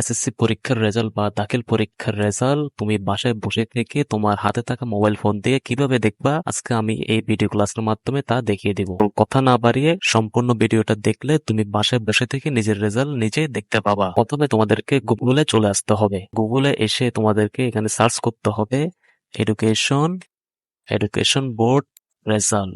SSC পরীক্ষার result বা দাখিল পরীক্ষার রেজাল্ট তুমি বাসায় বসে থেকে তোমার হাতে থাকা মোবাইল ফোন দিয়ে কীভাবে দেখবা? আজকে আমি এই ভিডিও ক্লাসের মাধ্যমে তা দেখিয়ে দিব। কথা না বাড়িয়ে সম্পূর্ণ ভিডিওটা দেখলে তুমি বাসায় বসে থেকে নিজের রেজাল্ট নিজে দেখতে পাবা। প্রথমে তোমাদেরকে গুগলে চলে আসতে হবে। গুগলে এসে তোমাদেরকে এখানে সার্চ করতে হবে। Education education board result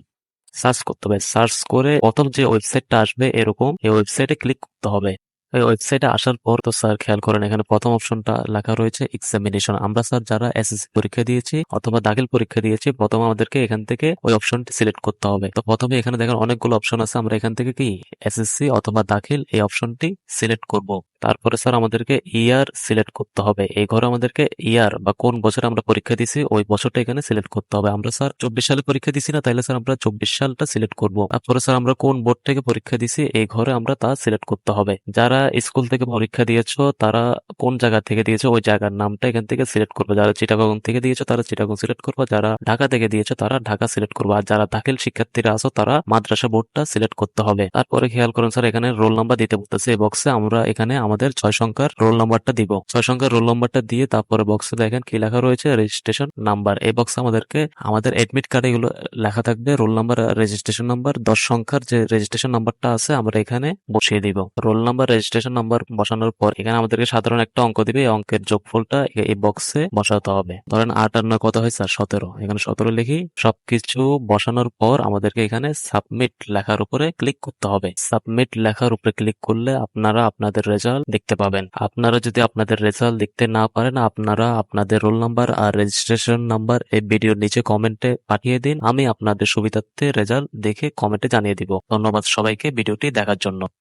search করতে হবে। সার্চ করে প্রথম যে ওয়েবসাইটটা আসবে এরকম, এই ওয়েবসাইটে ক্লিক করতে হবে। এই ওয়েবসাইটে আসার পর তো স্যার খেয়াল করেন, এখানে প্রথম অপশনটা লেখা রয়েছে এক্সামিনেশন আমরা স্যার যারা এসএসসি পরীক্ষা দিয়েছি অথবা দাখিল পরীক্ষা দিয়েছি, প্রথম আমাদেরকে এখান থেকে ওই অপশনটি সিলেক্ট করতে হবে। তো প্রথমে এখানে দেখেন অনেকগুলো অপশন আছে, আমরা এখান থেকে কি এসএসসি অথবা দাখিল এই অপশনটি সিলেক্ট করব। তারপরে স্যার আমাদেরকে ইয়ার সিলেক্ট করতে হবে। এই ঘরে আমাদেরকে ইয়ার বা কোন বছর আমরা পরীক্ষা দিছি, ওই বছরটা এখানে সিলেক্ট করতে হবে। আমরা স্যার চব্বিশ সালে পরীক্ষা দিছি না, তাইলে স্যার আমরা চব্বিশ সালটা সিলেক্ট করব। তারপরে স্যার আমরা কোন বোর্ড থেকে পরীক্ষা দিছি, এই ঘরে আমরা তা সিলেক্ট করতে হবে। যারা স্কুল থেকে পরীক্ষা দিয়েছ, তারা কোন জায়গা থেকে দিয়েছ, ওই জায়গার নামটা এখান থেকে সিলেক্ট করবে। যারা চিটাগং থেকে দিয়েছ, তারা চিটাগং সিলেক্ট করবে। যারা ঢাকা থেকে দিয়েছ, তারা ঢাকা সিলেক্ট করবে। আর যারা দাখিল শিক্ষার্থীরা আছো, তারা মাদ্রাসা বোর্ডটা সিলেক্ট করতে হবে। তারপরে খেয়াল করুন স্যার, এখানে রোল নাম্বার দিতে বলতেছে এই বক্সে আমরা এখানে আমাদের ছয় সংখ্যার রোল নাম্বারটা দিব। ছয় সংখ্যার রোল নাম্বারটা দিয়ে তারপরে বক্সে দেখেন কি লেখা রয়েছে? রেজিস্ট্রেশন নাম্বার এই বক্সে আমাদেরকে, আমাদের এডমিট কার্ডে এগুলো লেখা থাকবে। রোল নাম্বার রেজিস্ট্রেশন নাম্বার দশ সংখ্যার যে রেজিস্ট্রেশন নাম্বারটা আছে আমরা এখানে বসিয়ে দিব। রোল নাম্বার রেজিস্ট্রেশন নাম্বার বসানোর পর এখানে আমাদেরকে সাধারণ একটা অঙ্ক দিবে। এই অঙ্কের যোগফলটা এই বক্সে বসাতে হবে। ধরেন আট আর নয় কত হয় স্যার? সতেরো। এখানে সতেরো লিখি। সবকিছু বসানোর পর আমাদেরকে এখানে সাবমিট লেখার উপরে ক্লিক করতে হবে। সাবমিট লেখার উপরে ক্লিক করলে আপনারা আপনাদের রেজাল্ট দেখতে পাবেন। আপনারা যদি আপনাদের রেজাল্ট দেখতে না পারেন, আপনারা আপনাদের রোল নাম্বার আর রেজিস্ট্রেশন নাম্বার এই ভিডিওর নিচে কমেন্টে পাঠিয়ে দিন। আমি আপনাদের সুবিধার্থে রেজাল্ট দেখে কমেন্টে জানিয়ে দিব। ধন্যবাদ সবাইকে ভিডিওটি দেখার জন্য।